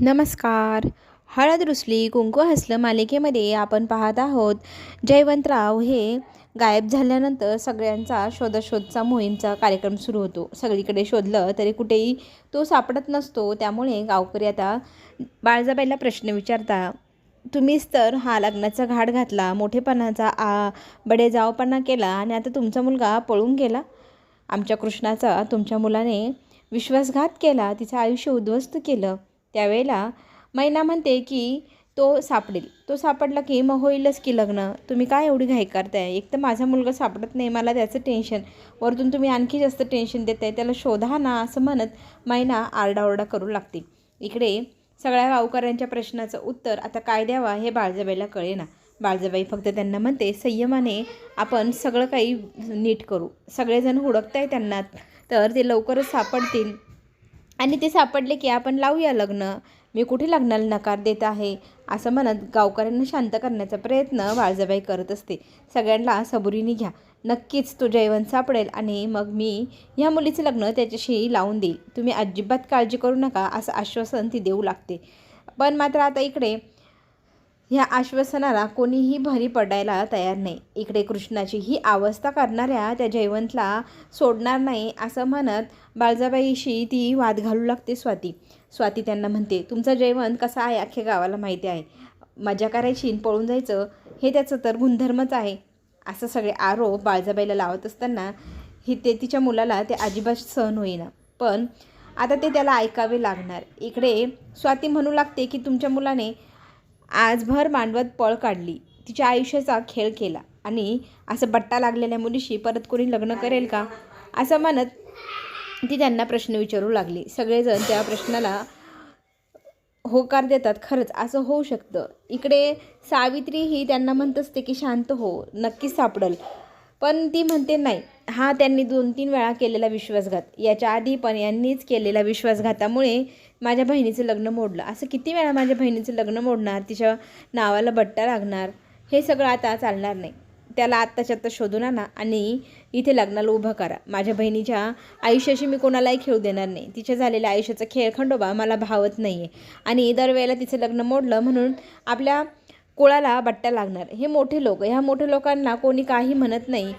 नमस्कार. हळद रुसली कुंकू हसलं मालिकेमध्ये आपण पाहत आहोत जयवंतराव हे गायब झाल्यानंतर सगळ्यांचा शोधाशोधचा मोहीमचा कार्यक्रम सुरू होतो. सगळीकडे शोधलं तरी कुठेही तो सापडत नसतो त्यामुळे गावकरी आता बाळजाबाईला प्रश्न विचारता तुम्हीच तर हा लग्नाचा घाट घातला मोठेपणाचा आ बडेजावपणा केला आणि आता तुमचा मुलगा पळून गेला? आमच्या कृष्णाचा तुमच्या मुलाने विश्वासघात केला तिचं आयुष्य उद्ध्वस्त केलं. त्यावेळेला मैना म्हणते की तो सापडेल. तो सापडला की मग होईलच की लग्न. तुम्ही काय एवढी घाई करताय? एक तर माझा मुलगा सापडत नाही मला त्याचं टेन्शन वरतून तुम्ही आणखी जास्त टेन्शन देत आहे त्याला शोधा ना असं म्हणत मैना आरडाओरडा करू लागते. इकडे सगळ्या गावकऱ्यांच्या प्रश्नाचं उत्तर आता काय द्यावा हे बाळजाबाईला कळेना. बाळजाबाई फक्त त्यांना म्हणते संयमाने आपण सगळं काही नीट करू. सगळेजण हुडकताय त्यांना. तर ते लवकरच सापडतील. आणि ते सापडले की आपण लावूया लग्न. मी कुठे लग्नाला नकार देत आहे? असं म्हणत गावकऱ्यांना शांत करण्याचा प्रयत्न वाळजाबाई करत असते. सगळ्यांना सबुरीने घ्या. नक्कीच तो जैवन सापडेल आणि मग मी ह्या मुलीचं लग्न त्याच्याशी लावून देईल. तुम्ही अजिबात काळजी करू नका असं आश्वासन ती देऊ लागते. पण मात्र आता इकडे ह्या आश्वासनाला कोणीही भरी पडायला तयार नाही. इकडे कृष्णाची ही अवस्था करणाऱ्या त्या जयवंतला सोडणार नाही असं म्हणत बाळजाबाईशी ती वाद घालू लागते स्वाती. स्वाती त्यांना म्हणते तुमचा जयवंत कसा आहे अख्ख्या गावाला माहिती आहे. मजा करायची पळून जायचं हे त्याचं तर गुणधर्मच आहे. असं सगळे आरोप बाळजाबाईला लावत असताना ही ते तिच्या मुलाला ते अजिबात सहन होईना. पण आता ते त्याला ऐकावे लागणार. इकडे स्वाती म्हणू लागते की तुमच्या मुलाने आजभर मांडवत पळ काढली. तिच्या आयुष्याचा खेळ केला. आणि असं बट्टा लागलेल्या मुलीशी परत कोणी लग्न करेल का? असं म्हणत ती त्यांना प्रश्न विचारू लागली. सगळेजण त्या प्रश्नाला होकार देतात. खरंच असं होऊ शकतं. इकडे सावित्री ही त्यांना म्हणत असते की शांत हो नक्कीच सापडल. पण ती म्हणते नाही हा त्यांनी दोन तीन वेळा केलेला विश्वासघात. याच्या आधी पण यांनीच केलेल्या विश्वासघातामुळे माझ्या बहिणीचं लग्न मोडलं. असं किती वेळा माझ्या बहिणीचं लग्न मोडणार तिच्या नावाला बट्टा लागणार हे सगळं आता चालणार नाही. त्याला आत्ताच्या आत्ता शोधून आणा आणि इथे लग्नाला उभं करा. माझ्या बहिणीच्या आयुष्याशी मी कोणालाही खेळू देणार नाही. तिच्या झालेल्या आयुष्याचा खेळ खंडोबा मला भावत नाही आहे आणि दरवेळेला तिचं लग्न मोडलं म्हणून आपल्या कुळाला बट्टा लागणार. हे मोठे लोक ह्या मोठ्या लोकांना कोणी काही म्हणत नाही.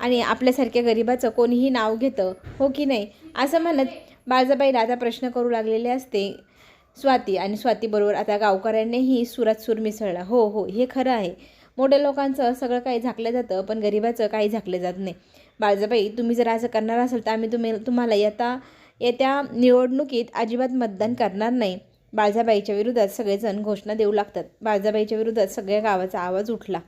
आणि आपल्यासारख्या गरिबाचं कोणीही नाव घेतं हो की नाही? असं म्हणत बाळजाबाई आता प्रश्न करू लागलेले असते. स्वाती आणि स्वातीबरोबर आता गावकऱ्यांनीही सुरात सूर मिसळला. हो हो हे खरं आहे. मोठ्या लोकांचं सगळं काही झाकलं जातं पण गरिबाचं काही झाकलं जात नाही. बाळजाबाई तुम्ही जर असं करणार असाल तर आम्ही तुम्ही तुम्हाला येता येत्या निवडणुकीत अजिबात मतदान करणार नाही. बाळजाबाईच्या विरोधात सगळेजण घोषणा देऊ लागतात. बाळजाबाईच्या विरोधात सगळ्या गावाचा आवाज उठला.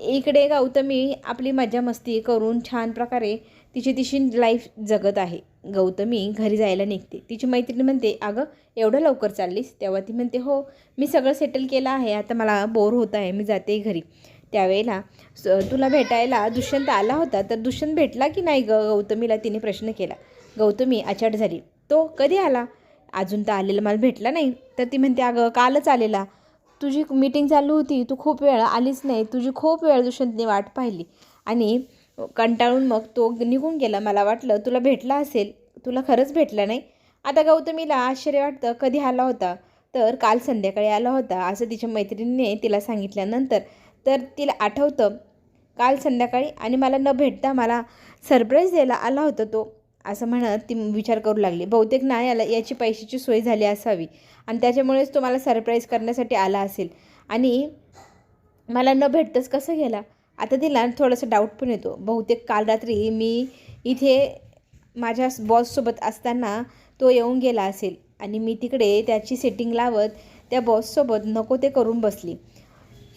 इकडे गौतमी आपली मजा मस्ती करून छान प्रकारे तिची तिची लाईफ जगत आहे. गौतमी घरी जायला निघते. तिची मैत्रीण म्हणते अगं एवढं लवकर चाललीस? तेव्हा ती म्हणते हो मी सगळं सेटल केलं आहे. आता मला बोर होत आहे. मी जाते घरी. त्यावेळेला स तुला भेटायला दुष्यंत आला होता. तर दुष्यंत भेटला की नाही ग? गौतमीला तिने प्रश्न केला. गौतमी अचाट झाली. तो कधी आला? अजून तर आलेला मला भेटला नाही. तर ती म्हणते अगं कालच आलेला. तुझी मीटिंग चालू होती तू खूप वेळ आलीच नाही तुझी खूप वेळ दुष्यंतने वाट पाहिली. आणि कंटाळून मग तो निघून गेला. मला वाटलं तुला भेटला असेल. तुला खरंच भेटला नाही. आता गौतमीला आश्चर्य वाटतं कधी आला होता? तर काल संध्याकाळी आला होता असं तिच्या मैत्रिणीने तिला सांगितल्यानंतर. तर तिला आठवतं काल संध्याकाळी आणि मला न भेटता मला सरप्राईज द्यायला आला होता तो. असं म्हणत ती विचार करू लागली. बहुतेक ना याला याची पैशाची सोय झाली असावी. आणि त्याच्यामुळेच तो मला सरप्राईज करण्यासाठी आला असेल. आणि मला न भेटतंच कसं गेला? आता तिला थोडंसं डाऊट पण येतो. बहुतेक काल रात्री मी इथे माझ्या बॉससोबत असताना तो येऊन गेला असेल. आणि मी तिकडे त्याची सेटिंग लावत त्या बॉससोबत नको ते करून बसली.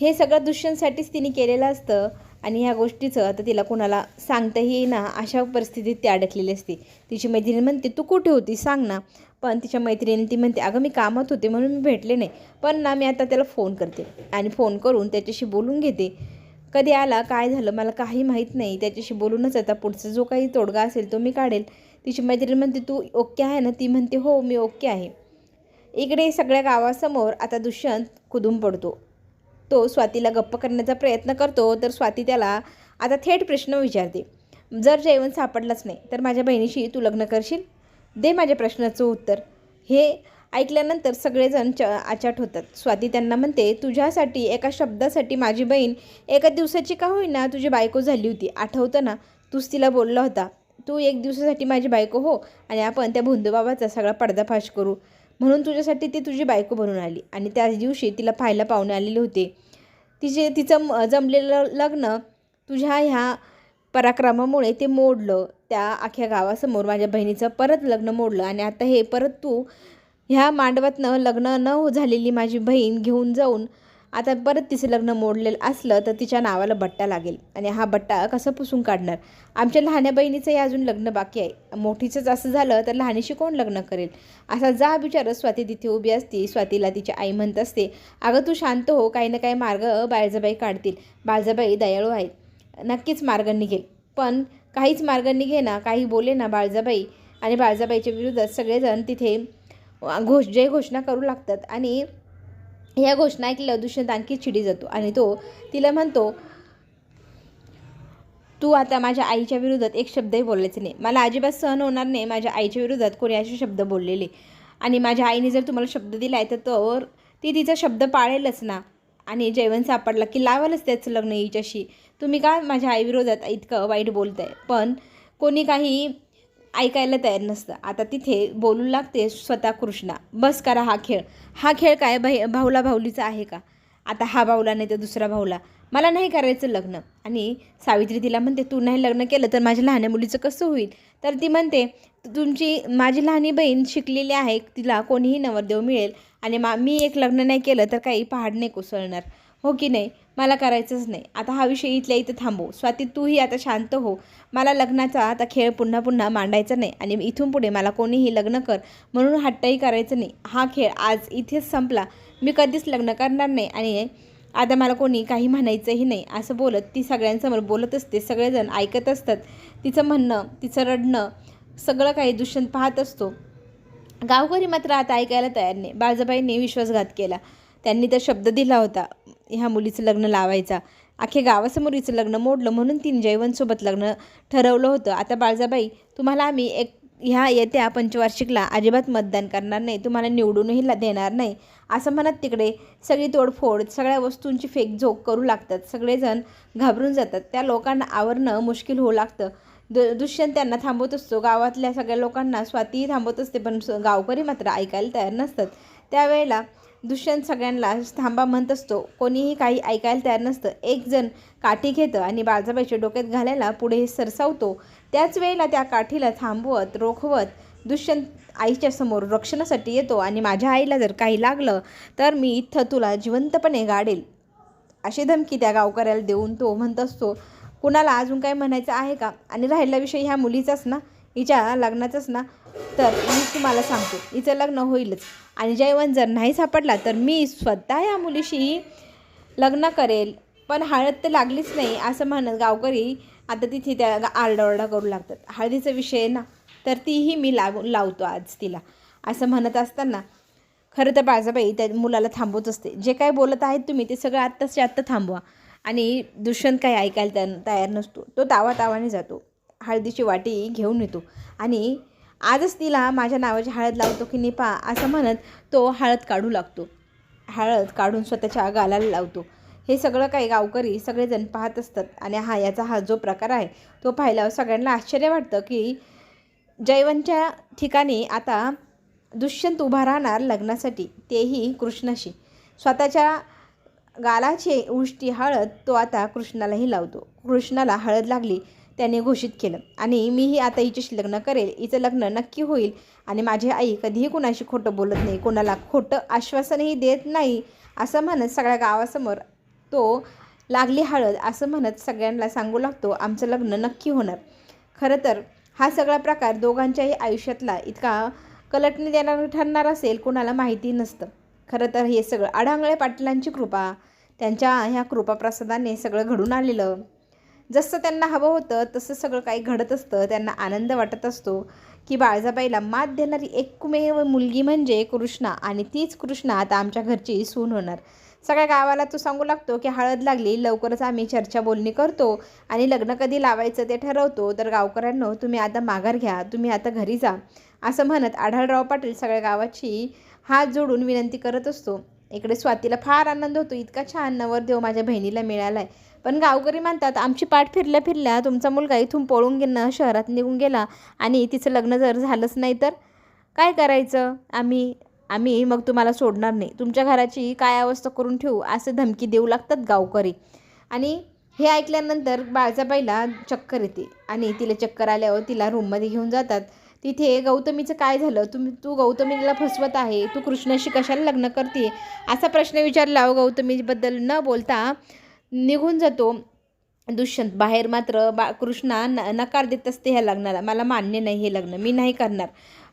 हे सगळं दुष्यंतसाठीच तिने केलेलं असतं. आणि ह्या गोष्टीचं आता तिला कोणाला सांगताही येईना अशा परिस्थितीत ती अडकलेली असते. तिची मैत्रिणी म्हणते तू कुठे होती? सांग ना. पण तिच्या मैत्रिणी ती म्हणते अगं मी कामात होते म्हणून मी भेटले नाही. पण ना मी आता त्याला फोन करते आणि फोन करून त्याच्याशी बोलून घेते. कधी आला काय झालं मला काही माहीत नाही. त्याच्याशी बोलूनच आता पुढचा जो काही तोडगा असेल तो मी काढेल. तिची मैत्रीण म्हणते तू ओके आहे ना? ती म्हणते हो मी ओके आहे. इकडे सगळ्या गावासमोर आता दुष्यंत कुदून पडतो. तो स्वातीला गप्प करण्याचा प्रयत्न करतो तर स्वाती त्याला आता थेट प्रश्न विचारते. जर जेवण सापडलाच नाही तर माझ्या बहिणीशी तू लग्न करशील? दे माझ्या प्रश्नाचं उत्तर. हे ऐकल्यानंतर सगळेजण च आचाट होतात. स्वाती त्यांना म्हणते तुझ्यासाठी एका शब्दासाठी माझी बहीण एका दिवसाची का होईना तुझी बायको झाली होती. आठवतं ना तूच तिला बोलला होता. तू एक दिवसासाठी माझी बायको हो आणि आपण त्या भोंदूबाबाचा सगळा पडदाफाश करू. म्हणून तुझ्यासाठी ती तुझी बायको बनून आली. आणि त्याच दिवशी तिला पाहायला पाहुणे आलेले होते. तिचे तिचं जमलेलं लग्न तुझ्या ह्या पराक्रमामुळे ते मोडलं. त्या अख्ख्या गावासमोर माझ्या बहिणीचं परत लग्न मोडलं. आणि आता हे परत तू ह्या मांडवातनं लग्न न झालेली माझी बहीण घेऊन जाऊन आता परत तिचं लग्न मोडलेलं असलं तर तिच्या नावाला बट्टा लागेल. आणि हा बट्टा कसं पुसून काढणार? आमच्या लहान्या बहिणीचंही अजून लग्न बाकी आहे. मोठीचंच असं झालं तर लहानीशी कोण लग्न करेल? असा जा विचारत स्वाती तिथे उभी असती. स्वातीला तिची आई म्हणत असते अगं तू शांत हो काही ना काही मार्ग बाळजाबाई काढतील. बाळजाबाई दयाळू आहेत. नक्कीच मार्ग निघेल. पण काहीच मार्ग निघेना काही बोले ना बाळजाबाई आणि बाळजाबाईच्या विरोधात सगळेजण तिथे घोष जय घोषणा करू लागतात. आणि ह्या घोषणा ऐकल्यावर दुष्यंत आणखी चिडी जातो आणि तो तिला म्हणतो तू आता माझ्या आईच्या विरोधात एक शब्दही बोलायचं नाही. मला अजिबात सहन होणार नाही माझ्या आईच्या विरोधात कोणी असे शब्द बोललेले. आणि माझ्या आईने जर तुम्हाला शब्द दिला आहे तर तो ती तिचा शब्द पाळेलच ना. आणि जेवण सापडला की लावालच त्याचं लग्न हिच्याशी. तुम्ही का माझ्या आईविरोधात इतकं वाईट बोलताय? पण कोणी काही ऐकायला तयार नसतं. आता तिथे बोलू लागते स्वतः कृष्णा. बस करा हा खेळ. हा खेळ काय भाई भाऊला भाऊलीचा आहे का? आता हा भाऊला नाही तर दुसरा भाऊला. मला नाही करायचं लग्न. आणि सावित्री तिला म्हणते तू नाही लग्न केलं तर माझ्या लहान मुलीचं कसं होईल? तर ती म्हणते तुमची माझी लहानी बहीण शिकलेली आहे. तिला कोणीही नवरदेव मिळेल. आणि मा मी एक लग्न नाही केलं तर काही पहाड नाही कोसळणार. हो की नाही? मला करायचंच नाही. आता हा विषय इथल्या इथं थांबव. स्वाती तूही आता शांत हो. मला लग्नाचा आता खेळ पुन्हा पुन्हा मांडायचा नाही आणि इथून पुढे मला कोणीही लग्न कर म्हणून हट्टही करायचं नाही. हा खेळ आज इथेच संपला. मी कधीच लग्न करणार नाही आणि आता मला कोणी काही म्हणायचंही नाही. असं बोलत ती सगळ्यांसमोर बोलत असते. सगळेजण ऐकत असतात. तिचं म्हणणं तिचं रडणं सगळं काही दुष्यंत पाहत असतो. गावकरी मात्र आता ऐकायला तयार नाही. बाळजाबाईंनी विश्वासघात केला. त्यांनी तर शब्द दिला होता. ह्या मुलीचं लग्न लावायचा. अख्खे गावासमोर हिचं लग्न मोडलं म्हणून तिने जयवंतसोबत लग्न ठरवलं होतं. आता बाळजाबाई तुम्हाला आम्ही एक ह्या येत्या पंचवार्षिकला अजिबात मतदान करणार नाही. तुम्हाला निवडूनही ला देणार नाही. असं म्हणत तिकडे सगळी तोडफोड सगळ्या वस्तूंची फेकझोक करू लागतात. सगळेजण घाबरून जातात. त्या लोकांना आवरणं मुश्किल होऊ लागतं. दु दुष्यंत त्यांना थांबवत असतो. गावातल्या सगळ्या लोकांना स्वातीही थांबवत असते पण गावकरी मात्र ऐकायला तयार नसतात. त्यावेळेला दुष्यंत सगळ्यांना थांबा म्हणत असतो. कोणीही काही ऐकायला तयार नसतं. एक जण काठी घेतं आणि बाळजाबाईच्या डोक्यात घालायला पुढे सरसावतो. त्याच वेळेला त्या काठीला थांबवत रोखवत दुष्यंत आईच्या समोर रक्षणासाठी येतो आणि माझ्या आईला जर काही लागलं तर मी इथं तुला जिवंतपणे गाडेल. अशी धमकी त्या गावकऱ्याला देऊन तो म्हणत असतो कुणाला अजून काय म्हणायचं आहे का? आणि राहिला विषय ह्या मुलीचाच ना? हिच्या लग्नाचाच ना? तर मी तुम्हाला सांगतो हिचं लग्न होईलच. आणि जयवंत जर नाही सापडला तर मी स्वतः या मुलीशी लग्न करेल. पण हळद तर लागलीच नाही असं म्हणत गावकरी आता तिथे त्या आरडाओरडा करू लागतात. हळदीचा विषय आहे ना तर तीही मी लागू लावतो आज तिला. असं म्हणत असताना खरं तर बाळजाबाई त्या मुलाला थांबवत असते. जे काय बोलत आहेत तुम्ही ते सगळं आत्ताच्या आत्ता थांबवा. आणि दुष्यंत काही ऐकायला तयार तयार नसतो. तो तावा तावाने जातो. हळदीची वाटी घेऊन येतो. आणि आजच तिला माझ्या नावाची हळद लावतो की निपा असं म्हणत तो हळद काढू लागतो. हळद काढून स्वतःच्या गालाला लावतो. हे सगळं काही गावकरी सगळेजण पाहत असतात आणि हा याचा हा जो प्रकार आहे तो पाहिल्यावर सगळ्यांना आश्चर्य वाटतं की जयवंतच्या ठिकाणी आता दुष्यंत उभा राहणार लग्नासाठी तेही कृष्णाशी. स्वतःच्या गालाची उष्टी हळद तो आता कृष्णालाही लावतो. कृष्णाला हळद लागली त्याने घोषित केलं. आणि मीही आता हिच्याशी लग्न करेल हिचं लग्न नक्की होईल. आणि माझी आई कधीही कुणाशी खोटं बोलत नाही कोणाला खोटं आश्वासनही देत नाही असं म्हणत सगळ्या गावासमोर तो लागली हळद असं म्हणत सगळ्यांना सांगू लागतो आमचं लग्न नक्की होणार. खरं तर हा सगळा प्रकार दोघांच्याही आयुष्यातला इतका कलटणी देणार ठरणार असेल कोणाला माहिती नसतं. खरं तर हे सगळं आढांगळे पाटलांची कृपा त्यांच्या ह्या कृपाप्रसादाने सगळं घडून आलेलं. जसं त्यांना हवं होतं तसं सगळं काही घडत असतं त्यांना आनंद वाटत असतो की बाळजाबाईला मात देणारी एकमेव मुलगी म्हणजे कृष्णा आणि तीच कृष्णा आता आमच्या घरची सून होणार. सगळ्या गावाला तो सांगू लागतो की हळद लागली लवकरच आम्ही चर्चा बोलणी करतो आणि लग्न कधी लावायचं ते ठरवतो तर गावकऱ्यांनो तुम्ही आता माघार घ्या तुम्ही आता घरी जा असं म्हणत आढळराव पाटील सगळ्या गावाची हात जोडून विनंती करत असतो. इकडे स्वातीला फार आनंद होतो इतका छान नवरदेव माझ्या बहिणीला मिळाला आहे पण गावकरी म्हणतात आमची पाठ फिरल्या फिरल्या तुमचा मुलगा इथून पळून गेला शहरात निघून गेला आणि तिचं लग्न जर झालंच नाही तर काय करायचं? आम्ही आम्ही मग तुम्हाला सोडणार नाही. तुमच्या घराची काय अवस्था करून ठेवू असं धमकी देऊ लागतात गावकरी. आणि हे ऐकल्यानंतर बाळजाबाईला चक्कर येते आणि तिला चक्कर आल्यावर तिला रूममध्ये घेऊन जातात. तिथे गौतमीचं काय झालं? तुम्ही तू गौतमीला फसवत आहे तू कृष्णाशी कशाला लग्न करते? असा प्रश्न विचारला गौतमीबद्दल न बोलता निघून जातो. दुष्यंत बाहेर मात्र बा कृष्णा न नकार देत असते ह्या लग्नाला. मला मान्य नाही हे लग्न. मी नाही करणार.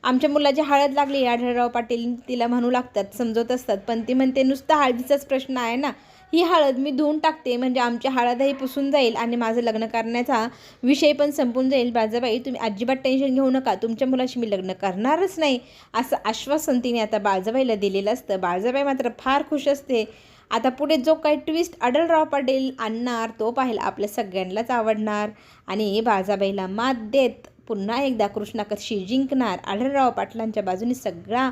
आमच्या मुलाची हळद लागली. आढळराव पाटील तिला म्हणू लागतात समजवत असतात. पण ती म्हणते नुसता हळदीचाच प्रश्न आहे ना. ही हळद मी धुवून टाकते. म्हणजे आमची हळदही पुसून जाईल आणि माझं लग्न करण्याचा विषय पण संपून जाईल. बाळजाबाई तुम्ही अजिबात टेन्शन घेऊ नका. तुमच्या मुलाशी मी लग्न करणारच नाही. असं आश्वासन तिने आता बाळजाबाईला दिलेलं असतं. बाळजाबाई मात्र फार खुश असते. आता पुढे जो काही ट्विस्ट आढळराव पाटील आणणार तो पाहायला आपल्या सगळ्यांनाच आवडणार. आणि बाजाबाईला मात देत पुन्हा एकदा कृष्णा कशी जिंकणार आढळराव पाटलांच्या बाजूने सगळा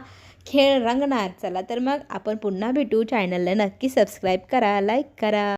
खेळ रंगणार. चला तर मग आपण पुन्हा भेटू चॅनलला नक्की सबस्क्राईब करा लाईक करा.